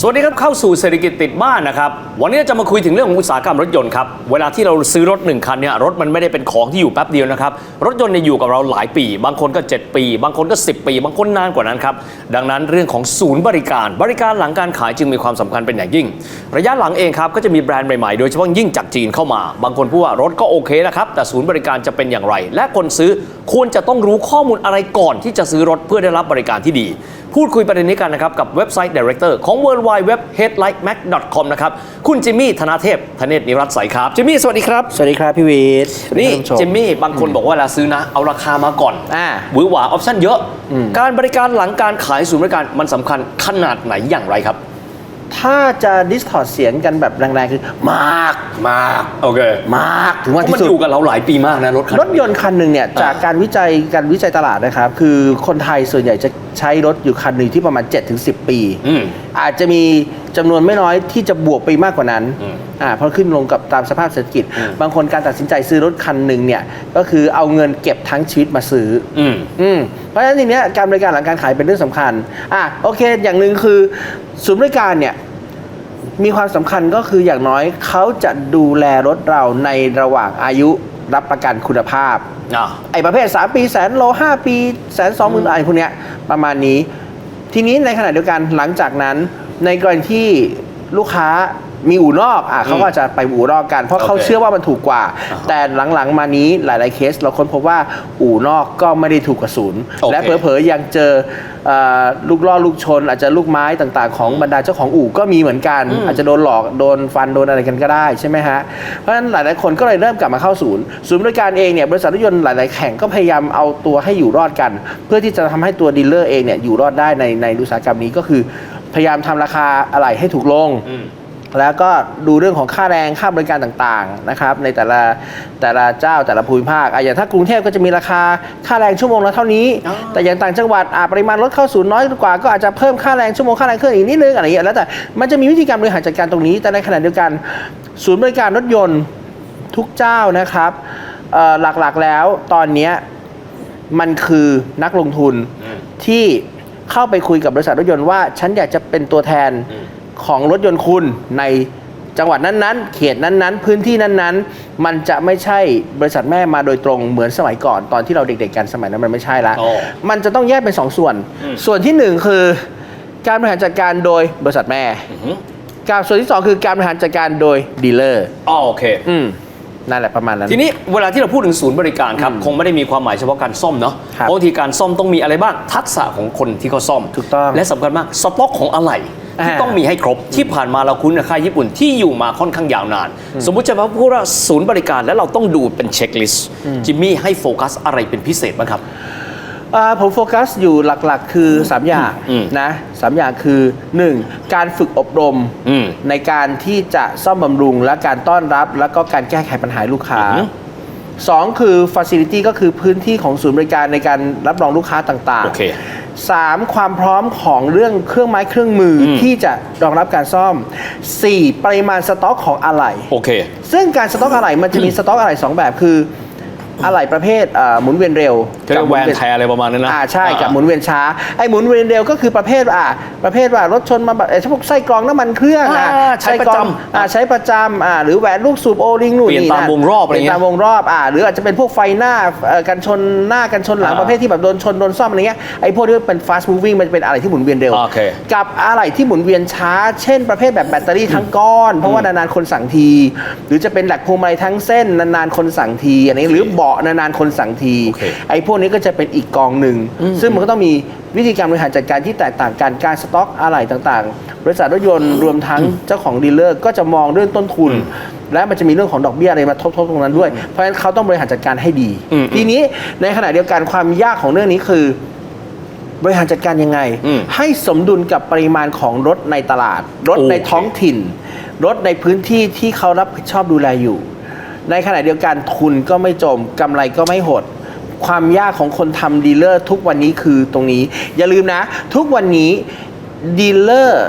สวัสดีครับเข้าสู่เศรษฐกิจติดบ้านนะครับ วันนี้จะมาคุยถึงเรื่องของอุตสาหกรรมรถยนต์ครับ เวลาที่เราซื้อรถหนึ่งคันเนี่ยรถมันไม่ได้เป็นของที่อยู่แป๊บเดียวนะครับ รถยนต์เนี่ยอยู่กับเราหลายปี บางคนก็ 7 ปี บางคนก็ 10 ปี บางคนนานกว่านั้นครับ ดังนั้นเรื่องของศูนย์บริการ บริการหลังการขายจึงมีความสำคัญเป็นอย่างยิ่ง ระยะหลังเองครับก็จะมีแบรนด์ใหม่ๆ โดยเฉพาะยิ่งจากจีนเข้ามา บางคนพูดว่ารถก็โอเคนะครับแต่ศูนย์บริการจะเป็นอย่างไร และคนซื้อควรจะต้องรู้ข้อมูลอะไรก่อนที่จะซื้อรถเพื่อได้รับบริการที่ดี พูดคุยประเด็นนี้กันนะครับกับเว็บไซต์ Director ของ w w w h e a d l i g h t m a c c o m นะครับ คุณจิมมี่ธนาเทพธเนศนิรัตใสครับจิมมี่สวัสดีครับ สวัสดีครับพี่วีทนี่จิมมี่บางคนบอกว่าเวลาซื้อนะ เอาราคามาก่อนอ่าหวือหวาออปชั่นเยอะ การบริการหลังการขายศูนย์บริการมันสำคัญขนาดไหนอย่างไรครับ ถ้าจะดิสทอร์ดเสียงกันแบบแรงๆ คือ มากมากโอเคมากถึงเพว่าราะมันที่สุอยู่ดกับเราหลายปีมากนะรถคันรถยนต์คันหนึ่งเนี่ยจากการวิจัยการวิจัยตลาดนะครับ คือคนไทยส่วนใหญ่จะใช้รถอยู่คันหนึ่งที่ประมาณ 7-10 ปี อืม อาจจะมีจำนวนไม่น้อยที่จะบวกไปมากกว่านั้นอืมอ่าเพราะขึ้นลงกับตามสภาพเศรษฐกิจ อืม บางคนการตัดสินใจซื้อรถคันหนึ่งเนี่ยก็คือเอาเงินเก็บทั้งชีวิตมาซื้อ อืม อืมเพราะฉะนั้นทีเนี้ยการบริการหลังการขายเป็นเรื่องสำคัญ อะโอเค อย่างหนึ่งคือศูนย์บริการเนี่ย มีความสำคัญก็คืออย่างน้อยเขาจะดูแลรถเราในระหว่างอายุรับประกันคุณภาพ อ่าไอ้ประเภท 3 ปีแสนโล 5 ปีแสนสองหมื่นอะไรพวกเนี้ยประมาณนี้ ทีนี้ในขณะเดียวกันหลังจากนั้น ในกรณีที่ลูกค้า มีอู่นอกอะเขาก็จะไปอู่นอกกัน เพราะเขาโอเคเชื่อว่ามันถูกกว่า แต่หลังๆมานี้หลาย ๆเคส เราค้นพบว่าอู่นอกก็ไม่ได้ถูกกระสุนโอเคและเผลอๆยังเจอเอ่อลูกล่อลูกชน อาจจะลูกไม้ต่างๆ ของบรรดาเจ้าของอู่ก็มีเหมือนกัน อาจจะโดนหลอกโดนฟันโดนอะไรกันก็ได้ใช่ไหมฮะเพราะฉะนั้นหลายๆคนก็เลยเริ่มกลับมาเข้าศูนย์ศูนย์บริการเองเนี่ยบริษัทรถยนต์หลาย ๆแข่งก็พยายามเอาตัวให้อยู่รอดกัน เพื่อที่จะทำให้ตัวดีลเลอร์เองเนี่ยอยู่รอดได้ในในอุตสาหกรรมนี้ก็คือ พยายามทำราคาอะไหล่ให้ถูกลงอืม แล้วก็ดูเรื่องของค่าแรงค่าบริการต่างๆนะครับในแต่ละแต่ละเจ้าแต่ละภูมิภาคอะอย่างถ้ากรุงเทพก็จะมีราคาค่าแรงชั่วโมงละเท่านี้อ๋อแต่อย่างต่างจังหวัดอะปริมาณรถเข้าศูนย์น้อยกว่าก็อาจจะเพิ่มค่าแรงชั่วโมงค่าแรงเครื่องอีกนิดนึงอะไรอย่างเงี้ยแล้วแต่มันจะมีวิธีการบริหารจัดการตรงนี้ แต่ในขณะเดียวกัน ศูนย์บริการรถยนต์ทุกเจ้านะครับเอ่อหลักๆแล้วตอนเนี้ยมันคือนักลงทุนอืมที่เข้าไปคุยกับบริษัทรถยนต์ว่า ฉันอยากจะเป็นตัวแทนอืม ของรถยนต์คุณในจังหวัดนั้นๆ เขตนั้นๆ พื้นที่นั้นๆ มันจะไม่ใช่บริษัทแม่มาโดยตรงเหมือนสมัยก่อนตอนที่เราเด็กๆกันสมัยนั้นมันไม่ใช่ละอ๋อมันจะต้องแยกเป็นสองส่วนอืมส่วนที่หนึ่งคือ การบริหารจัดการโดยบริษัทแม่อือหือการส่วนที่สองคือการบริหารจัดการโดยดีลเลอร์อ๋อโอเค อืมนั่นแหละประมาณนั้น ทีนี้เวลาที่เราพูดถึงศูนย์บริการครับ คงไม่ได้มีความหมายเฉพาะการซ่อมเนาะครับเพราะบางทีการซ่อมต้องมีอะไรบ้างทักษะของคนที่เขาซ่อมถูกต้องและสำคัญมากสต็อกของอะไหล่ ที่ต้องมีให้ครบที่ผ่านมาเราคุ้นกับค่ายญี่ปุ่นที่อยู่มาค่อนข้างยาวนาน สมมุติจะมาพูดว่าศูนย์บริการแล้วเราต้องดูเป็นเช็คลิสต์จิมมี่ให้โฟกัสอะไรเป็นพิเศษบ้างครับผมโฟกัสอยู่หลักๆ คือ 3 อย่างนะสอย่างคือ 1. การฝึกอบรมในการที่จะซ่อมบำรุง และการต้อนรับแล้วก็การแก้ไขปัญหาลูกค้าสองคือ Facility ก็คือพื้นที่ของศูนย์บริการในการรับรองลูกค้าต่างๆ 3. ความพร้อมของเรื่องเครื่องไม้เครื่องมืออม ที่จะรองรับการซ่อม 4. ปริมาณสต็อกของอะไหล่ โอเค ซึ่งการสต็อกอะไหล่มันจะมีสต็อกอะไหล่สองแบบคือ อะไหล่ประเภทอ่าหมุนเวียนเร็วก็เรียกหมุแวนเยแทร์อะไรประมาณนั้นนะอ่าใช่กับอ่าหมุนเวียนช้าไอ้หมุนเวียนเร็วก็คือประเภทอ่าประเภทว่ารถชนมาแบบเอ้ยพวกไส้กรองน้ำมันเครื่องอะอ่าใช้ประจำไส้กองอ่าใช้ประจำอ่าหรือแหวนลูกสูบโอริงนู่นเปลี่ยนนี่ตามวงรอบอะไรเปลี่ยนเงี้ยตามวงรอบอ่าหรืออาจจะเป็นพวกไฟหน้าเอ่อกันชนหน้ากันชนหลังอ่าประเภทที่แบบโดนชนโดนซ่อมอะไรเงี้ยไอ้พวกนี้เป็น fast moving มันจะเป็นอะไรที่หมุนเวียนเร็วโอเคกับอะไรที่หมุนเวียนช้า เช่น ประเภทแบบแบตเตอรี่ทั้งก้อน เพราะว่านานๆคนสั่งที หรือจะเป็นแหลกพวงมาลัยทั้งเส้นนานๆคนสั่งทีอันนี้หรือเบาะนานๆคนสั่งทีโอเคไอ้พวกนี้ก็จะเป็นอีกกองหนึ่ง ซึ่งมันก็ต้องมีวิธีการบริหารจัดการที่แตกต่างกันการสต็อกอะไหล่ต่างๆ บริษัทรถยนต์รวมทั้งเจ้าของดีลเลอร์ก็จะมองเรื่องต้นทุน และมันจะมีเรื่องของดอกเบี้ยอะไรมาทบๆตรงนั้นด้วย เพราะฉะนั้นเขาต้องบริหารจัดการให้ดีอืมทีนี้ในขณะเดียวกันความยากของเรื่องนี้คือบริหารจัดการยังไงอืมให้สมดุลกับปริมาณของรถในตลาด รถในโอเคท้องถิ่น รถในพื้นที่ที่เขารับผิดชอบดูแลอยู่ ในขณะเดียวกันทุนก็ไม่จมกำไรก็ไม่หด ความยากของคนทำดีลเลอร์ทุกวันนี้คือตรงนี้ อย่าลืมนะ ทุกวันนี้ดีลเลอร์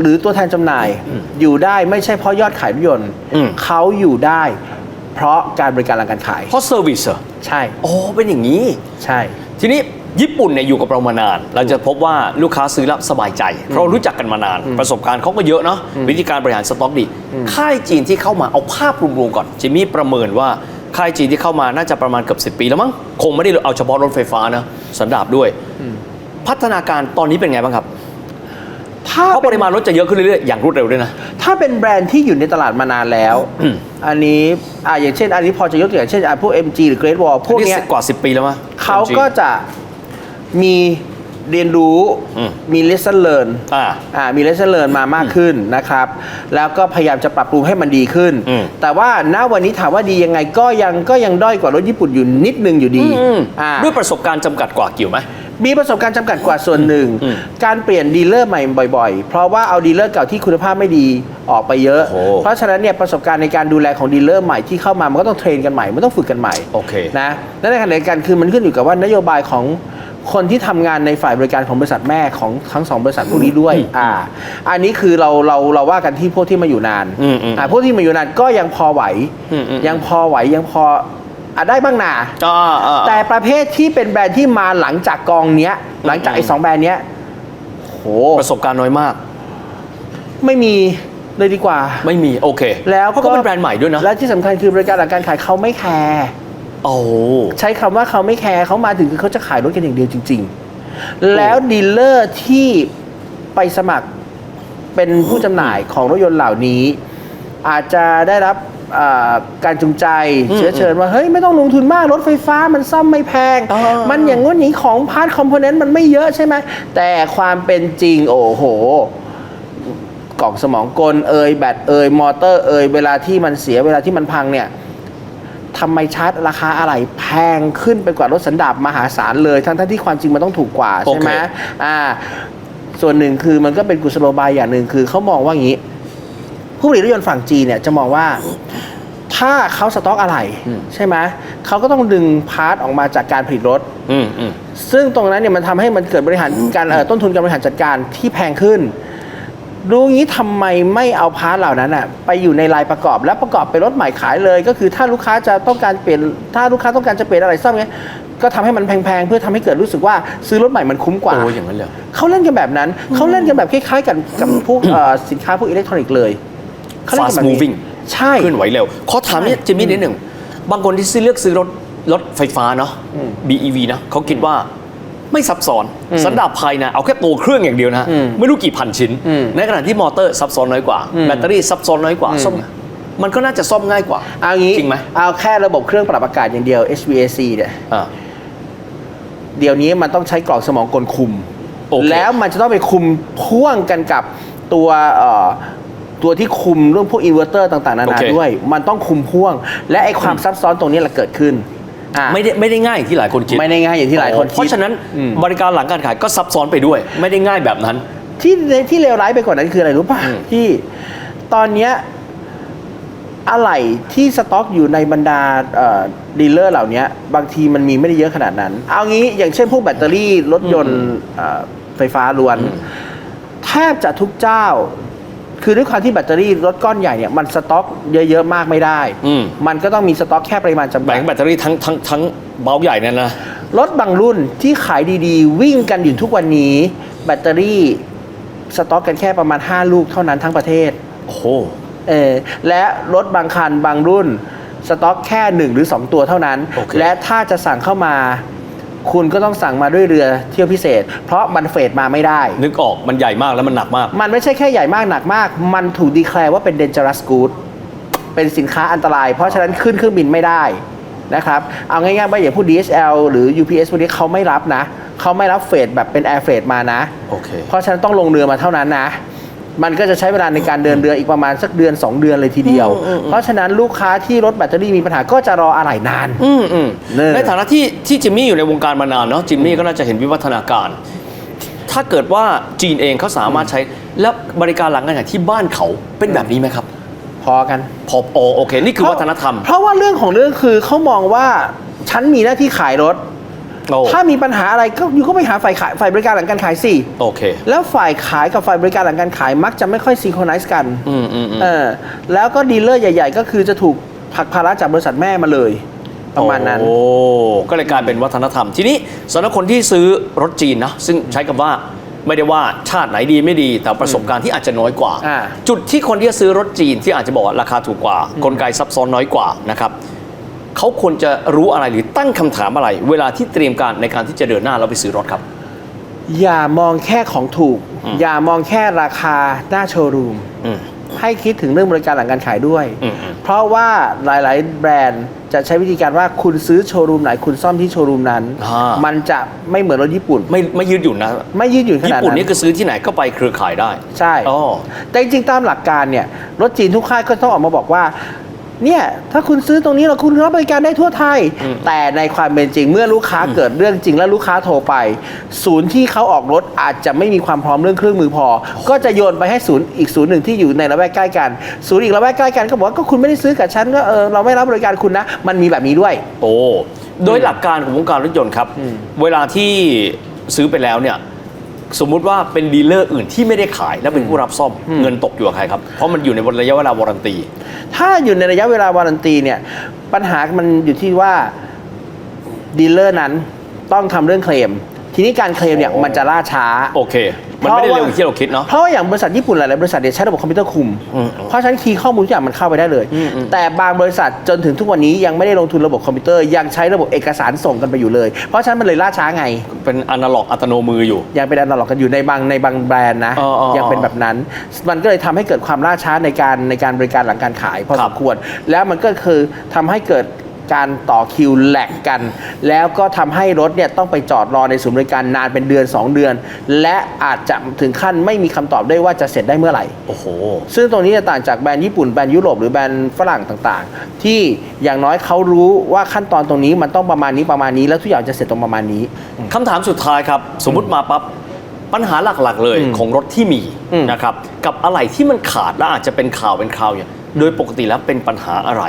หรือตัวแทนจำหน่ายอยู่ได้ไม่ใช่เพราะยอดขายรถยนต์อืม เขาอยู่ได้ เพราะการบริการหลังการขาย เพราะเซอร์วิสเหรอใช่อ๋อเป็นอย่างนี้ ใช่ ทีนี้ ญี่ปุ่นเนี่ยอยู่กับเรามานาน เราจะพบว่าลูกค้าซื้อแล้วสบายใจ เพราะรู้จักกันมานาน ประสบการณ์เขาก็เยอะเนาะวิธีการบริหารสต็อกดี ค่ายจีนที่เข้ามาเอาภาพรวมๆก่อนจิมมี่ประเมินว่าค่ายจีนที่เข้ามาน่าจะประมาณเกือบ10 ปีแล้วมั้งคงไม่ได้เอาเฉพาะรถไฟฟ้านะสันดาบด้วย พัฒนาการตอนนี้เป็นไงบ้างครับถ้าเพราะเป็ปนริมาณรถจะเยอะขึ้นเรื่อยๆอย่างรวดเร็วด้วยนะ ถ้าเป็นแบรนด์ที่อยู่ในตลาดมานานแล้วอืมอันนี้อ่าอย่างเช่น อันนี้พอจะยกตัวอย่างเช่นอะพวก MG หรือ Great Wall พวกนี่เนี้ยกว่า 10 ปีแล้วมั้งเขาก็จะ มีเรียนรู้อืมมี lesson learn อ่าอ่ามี lesson learn มามากขึ้นนะครับ แล้วก็พยายามจะปรับปรุงให้มันดีขึ้น อืมแต่ว่าณวันนี้ถามว่าดียังไงก็ยังก็ยังด้อยกว่ารถญี่ปุ่นอยู่นิดนึงอยู่ดีอ่า ด้วยประสบการณ์จำกัดกว่าเกี่ยวไหม มีประสบการณ์จำกัดกว่าส่วนหนึ่ง อืมการเปลี่ยนดีลเลอร์ใหม่บ่อยๆ เพราะว่าเอาดีลเลอร์เก่าที่คุณภาพไม่ดีออกไปเยอะ โอ้เพราะฉะนั้นเนี่ยประสบการณ์ในการดูแลของดีลเลอร์ใหม่ที่เข้ามามันก็ต้องเทรนกันใหม่ มันต้องฝึกกันใหม่โอเค นะและในขณะเดียวกันคือมันขึ้นอยู่กับว่านโยบายของ คนที่ทำงานในฝ่ายบริการของบริษัทแม่ของทั้งสองบริษัทพวกนี้ด้วย อ่า อันนี้คือเราเราเราว่ากันที่พวกที่มาอยู่นานอืมอืมอ่า พวกที่มาอยู่นานก็ยังพอไหวอืมอืมยังพอไหวยังพออะได้บ้างนาอ่าอ่าแต่ประเภทที่เป็นแบรนด์ที่มาหลังจากกองเนี้ย หลังจากไอ้สองแบรนด์เนี้ยโหประสบการณ์น้อยมาก ไม่มีเลยดีกว่า ไม่มีโอเค แล้วเพราะก็เป็นแบรนด์ใหม่ด้วยนะ และที่สำคัญคือบริการหลังการขายเขาไม่แคร์ โอ้ใช้คำว่าเขาไม่แคร์เขามาถึงคือเขาจะขายรถกันอย่างเดียวจริง ๆ แล้วดีลเลอร์ที่ไปสมัครเป็นผู้จำหน่ายของรถยนต์เหล่านี้ อาจจะได้รับอ่าการจูงใจอืมเชื้อเชิญว่า เฮ้ย ไม่ต้องลงทุนมาก รถไฟฟ้ามันซ่อมไม่แพง อ่ามั มันอย่างงู้นอย่างนี้ของพาร์ทคอมโพเนนต์มันไม่เยอะใช่ไหม แต่ความเป็นจริงโอ้โห กล่องสมองกลเอยแบตเอยมอเตอร์เอยเวลาที่มันเสียเวลาที่มันพังเนี่ย ทำไมชาร์จราคาอะไรแพงขึ้นไปกว่ารถสันดาปมหาศาลเลย ทั้งทที่ความจริงมันต้องถูกกว่า ใช่ไหมโอเคอ่า ส่วนหนึ่งคือมันก็เป็นกุศโลบายอย่างหนึ่งคือเขามองว่างี้ ผู้ผลิตรถยนต์ฝั่งจีนเนี่ยจะมองว่าถ้าเขาสต็อกอะไร ใช่ไหมเขาก็ต้องดึงพาร์ทออกมาจากการผลิตรถอืมอืมซึ่งตรงนั้นเนี่ยมันทำให้มันเกิดบริหารการเอ่อต้นทุนการบริหารจัดการที่แพงขึ้น รู้งี้ทำไมไม่เอาพาร์ทเหล่านั้นอะไปอยู่ในรายประกอบแล้วประกอบเป็นรถใหม่ขายเลย ก็คือถ้าลูกค้าจะต้องการเปลี่ยนถ้าลูกค้าต้องการจะเปลี่ยนอะไรซ่อมเงี้ยก็ทำให้มันแพงๆ เพื่อทำให้เกิดรู้สึกว่าซื้อรถใหม่มันคุ้มกว่าโอ้อย่างนั้นเลยเหรอเขาเล่นกันแบบนั้นเขาเล่นกันแบบคล้ายๆกันกับพวกเอ่อสินค้าพวกอิเล็กทรอนิกส์เลยเขาเล่นกัน fast แบบนี้ moving ใช่เคลื่อนไหวเร็วขอถามเนี่ยจิมมี่นิดหนึ่งบางคนที่ซื้อเลือกซื้อรถรถไฟฟ้าเนาะอืม BEV นะเขาคิดว่า ไม่ซับซ้อนอืมสันดาปภายในเอาแค่ตัวเครื่องอย่างเดียวนะอืมไม่รู้กี่พันชิ้นอืมในขณะที่มอเตอร์ซับซ้อนน้อยกว่าอืมแบตเตอรี่ซับซ้อนน้อยกว่าอืมซ่อมมันก็น่าจะซ่อมง่ายกว่าเอางี้จริงไหมเอาแค่ระบบเครื่องปรับอากาศอย่างเดียว HVAC เนี่ยอ่าเดี๋ยวนี้มันต้องใช้กล่องสมองกลคุมโอเคแล้วมันจะต้องไปคุมพ่วงกันกับตัวเอ่อตัวที่คุมเรื่องพวกอินเวอร์เตอร์ต่างๆ นาโอนาเคด้วย มันต้องคุมพ่วง และไอ้ความซับซ้อนตรงนี้แหละเกิดขึ้น อะไม่ได้ไม่ได้ง่ายอย่างที่หลายคนคิดไม่ได้ง่ายอย่างที่หลายคนเพคิดราะฉะนั้นอืมบริการหลังการขายก็ซับซ้อนไปด้วย ไม่ได้ง่ายแบบนั้น ที่ที่เลวร้ายไปกว่านั้นคืออะไรรู้ป่ะอืม ที่ตอนเนี้ยอะไหล่ที่สต็อกอยู่ในบรรดาดีลเลอร์เหล่านี้บางทีมันมีไม่ได้เยอะขนาดนั้น เอางี้อย่างเช่นพวกแบตเตอรี่รถยนต์เอ่อไฟฟ้าล้วน แทบจะทุกเจ้า คือด้วยความที่แบตเตอรี่รถก้อนใหญ่เนี่ยมันสต็อกเยอะๆมากไม่ได้ อืม มันก็ต้องมีสต็อกแค่ปริมาณจำกัแบ่ดงแบตเตอรี่ทั้งทั้งทั้งเบาใหญ่นั่นนะ รถบางรุ่นที่ขายดีๆ วิ่งกันอยู่ทุกวันนี้ แบตเตอรี่สต็อกกันแค่ประมาณ 5 ลูกเท่านั้นทั้งประเทศ โอ้โห เออและรถบางคันบางรุ่น สต็อกแค่ 1 หรือ 2 ตัวเท่านั้น โอเค และถ้าจะสั่งเข้ามา คุณก็ต้องสั่งมาด้วยเรือเที่ยวพิเศษ เพราะมันเฟดมาไม่ได้ นึกออกมันใหญ่มากแล้วมันหนักมาก มันไม่ใช่แค่ใหญ่มากหนักมาก มันถูกดีแคลร์ว่าเป็น dangerous good เป็นสินค้าอันตราย เพราะฉะนั้นขึ้นเครื่องบินไม่ได้นะครับเอาง่ายๆว่าอย่างผู้ DHL หรือ UPS พวกนี้เขาไม่รับนะ เขาไม่รับเฟดแบบเป็น air freight มานะ โอเค เพราะฉะนั้นต้องลงเรือมาเท่านั้นนะ มันก็จะใช้เวลาในการเดินเรืออีกประมาณสักเดือน 2 เดือนเลยทีเดียว เพราะฉะนั้นลูกค้าที่รถแบตเตอรี่มีปัญหาก็จะรออะไหล่นานอืมอืมเนี่ยในฐานะที่ที่จิมมี่อยู่ในวงการมานานเนาะจิมมี่ก็น่าจะเห็นวิวัฒนาการ ถ้าเกิดว่าจีนเองเขาสามารถใช้ แล้วบริการหลังการขายที่บ้านเขาเป็นแบบนี้ไหมครับ พอกันพอโอโอเค นี่คือวัฒนธรรม เพราะว่าเรื่องของเรื่องคือเขามองว่าฉันมีหน้าที่ขายรถ โอ้ ถ้ามีปัญหาอะไรก็อยู่ก็ไปหาฝ่ายขายฝ่ายบริการหลังการขายสิ โอเค แล้วฝ่ายขายกับฝ่ายบริการหลังการขายมักจะไม่ค่อยซิงโครไนซ์กันอืมอืมอืม เออแล้วก็ดีลเลอร์ใหญ่ ๆ ก็คือจะถูกผลักภาระจากบริษัทแม่มาเลย ประมาณนั้น โอ้ก็เลยกลายเป็นวัฒนธรรม ทีนี้สำหรับคนที่ซื้อรถจีนนะซึ่งใช้คำว่าไม่ได้ว่าชาติไหนดีไม่ดีแต่ประสบการณ์ที่อาจจะน้อยกว่า อ่า จุดที่คนที่จะซื้อรถจีนที่อาจจะบอกว่าราคาถูกกว่า กลไกซับซ้อนน้อยกว่านะครับ เขาควรจะรู้อะไรหรือตั้งคำถามอะไร เวลาที่เตรียมการในการที่จะเดินหน้าแล้วไปซื้อรถครับ อย่ามองแค่ของถูกอืมอย่ามองแค่ราคาหน้าโชว์รูมอืมให้คิดถึงเรื่องบริการหลังการขายด้วยอืมอืมเพราะว่าหลาย ๆ แบรนด์จะใช้วิธีการว่าคุณซื้อโชว์รูมไหนคุณซ่อมที่โชว์รูมนั้นอ่ามันจะไม่เหมือนรถญี่ปุ่น ไม่ไม่ยืดหยุ่นนะ ไม่ยืดหยุ่นขญี่นาดปุ่นนั้นนี่คือซื้อที่ไหนก็ไปเครือข่ายได้ ใช่อ๋อแต่จริงๆตามหลักการเนี่ย รถจีนทุกค่ายก็ต้องออกมาบอกว่า เนี่ยถ้าคุณซื้อตรงนี้เราคุณรับบริการได้ทั่วไทยอืมแต่ในความเป็นจริง เมื่อลูกค้าเกิดเรื่องจริงแล้วลูกค้าโทรไป ศูนย์ที่เขาออกรถอาจจะไม่มีความพร้อมเรื่องเครื่องมือพอ ก็จะโยนไปให้ศูนย์อีกศูนย์หนึ่งที่อยู่ในละแวกใกล้กัน ศูนย์อีกละแวกใกล้กันก็บอกว่าก็คุณไม่ได้ซื้อกับฉันก็เออเราไม่รับบริการคุณนะ มันมีแบบนี้ด้วย โอ้โดยหลักการของวงการรถยนต์ครับอืมเวลาที่ซื้อไปแล้วเนี่ย สมมุติว่าเป็นดีลเลอร์อื่นที่ไม่ได้ขาย และเป็นผู้รับซ่อมเงินตกอยู่กับใครครับ เพราะมันอยู่ในระยะเวลาวารันตี ถ้าอยู่ในระยะเวลาวารันตีเนี่ยปัญหามันอยู่ที่ว่าดีลเลอร์นั้นต้องทำเรื่องเคลม ทีนี้การเคลมเนี่ยโอ้มันจะล่าช้า โอเค มันไม่ได้เร็วอย่างที่เราคิดเนาะ เพราะว่าอย่างบริษัทญี่ปุ่นหลายๆบริษัทเนี่ยใช้ระบบคอมพิวเตอร์คุมอืมเพราะฉะนั้นคีย์ข้อมูลทุกอย่างมันเข้าไปได้เลยอืมอืมแต่บางบริษัทจนถึงทุกวันนี้ยังไม่ได้ลงทุนระบบคอมพิวเตอร์ยังใช้ระบบเอกสารส่งกันไปอยู่เลย เพราะฉะนั้นมันเลยล่าช้าไง เป็นอนาล็อกอัตโนมืออยู่ ยังเป็นอนาล็อกกันอยู่ในบางในบางแบรนด์นะอ๋ออ๋อยังเป็นแบบนั้น มันก็เลยทำให้เกิดความล่าช้าในการในการบริการหลังการขายพอครัสบมควร แล้วมันก็คือทำให้เกิด การต่อคิวแหลกกัน แล้วก็ทำให้รถเนี่ยต้องไปจอดรอในศูนย์บริการนานเป็นเดือน 2 เดือน และอาจจะถึงขั้นไม่มีคำตอบได้ว่าจะเสร็จได้เมื่อไหร่โอ้โหซึ่งตรงนี้จะต่างจากแบรนด์ญี่ปุ่นแบรนด์ยุโรปหรือแบรนด์ฝรั่งต่างๆ ที่อย่างน้อยเขารู้ว่าขั้นตอนตรงนี้มันต้องประมาณนี้ประมาณนี้ แล้วทุกอย่างจะเสร็จตรงประมาณนี้คำถามสุดท้ายครับ สมมุติมาปั๊บปัญหาหลักๆ เลยอืมของรถที่มีอืมนะครับกับอะไรที่มันขาดและอาจจะเป็นข่าวเป็นคราวอย่าง โดยปกติแล้วเป็นปัญหาอะไร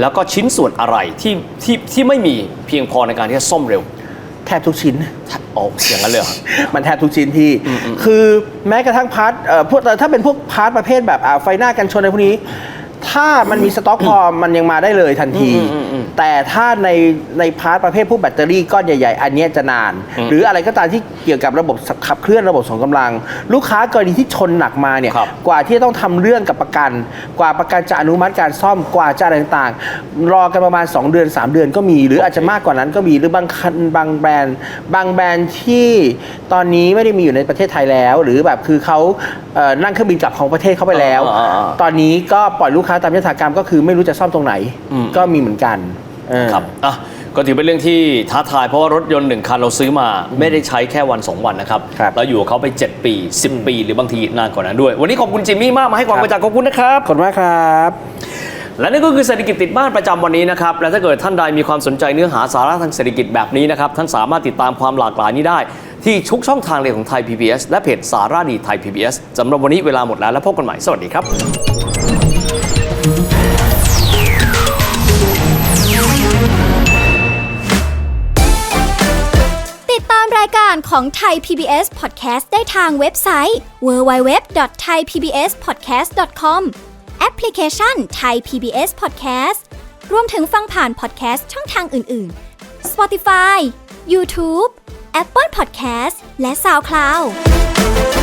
แล้วก็ชิ้นส่วนอะไรที่ที่ที่ไม่มีเพียงพอในการที่จะซ่อมเร็ว แทบทุกชิ้น อ๋ออย่างนั้นเลยเหรอ มันแทบทุกชิ้นพี่ คือแม้กระทั่งพาร์ทเอ่อพวกแต่ถ้าเป็นพวกพาร์ทประเภทแบบอ่าไฟหน้ากันชนอะไรพวกนี้ ถ้ามันมีสต็อกพอมันยังมาได้เลยทันทีอืมอืมอืมแต่ถ้าในในพาร์ทประเภทพวกแบตเตอรี่ก้อนใหญ่ ๆ อันเนี้ยจะนานอืมหรืออะไรก็ตามที่เกี่ยวกับระบบขับเคลื่อนระบบส่งกำลัง ลูกค้ากรณีที่ชนหนักมาเนี่ยครับกว่าที่จะต้องทำเรื่องกับประกัน กว่าประกันจะอนุมัติการซ่อมกว่าจะอะไรต่างๆ รอกันประมาณ 2 เดือน 3 เดือนก็มี หรืออาจจะมากกว่านั้นก็มีหรือบางคันบางแบรนด์ บางแบรนด์ที่ตอนนี้ไม่ได้มีอยู่ในประเทศไทยแล้ว หรือแบบคือเขาเอ่อนั่งเครื่องบินกลับของประเทศเข้าไปแล้วอ่าอ่าอ่าตอนนี้ก็ปล่อยลูกค้าตามยถากรรมก็คือไม่รู้จะซ่อมตรงไหนอืมก็มีเหมือนกันเออครับอะก็ถือเป็นเรื่องที่ท้าทายเพราะว่ารถยนต์หนึ่งคันเราซื้อมา ไม่ได้ใช้แค่วัน 2 วันนะครับครับเราอยู่กับเขาไป 7 ปี 10 ปี หรือบางทีนานกว่านั้นด้วย วันนี้ขอบคุณจิมมี่มากมาให้ความครับกระจ่างขอบคุณนะครับขอบคุณมากครับและนี่ก็คือเศรษฐกิจติดบ้านประจำวันนี้นะครับ และถ้าเกิดท่านใดมีความสนใจเนื้อหาสาระทางเศรษฐกิจแบบนี้นะครับ ท่านสามารถติดตามความหลากหลายนี้ได้ ที่ทุกช่องทางเลยของไทย PBS และเพจสาระดีไทย PBS สำหรับวันนี้เวลาหมดแล้ว แล้วพบกันใหม่ สวัสดีครับ ของไทย PBS Podcast ได้ทางเว็บไซต์ www.thaipbspodcast.com แอปพลิเคชัน Thai PBS Podcast รวมถึงฟังผ่าน podcast ช่องทางอื่น ๆ Spotify YouTube Apple Podcast และ SoundCloud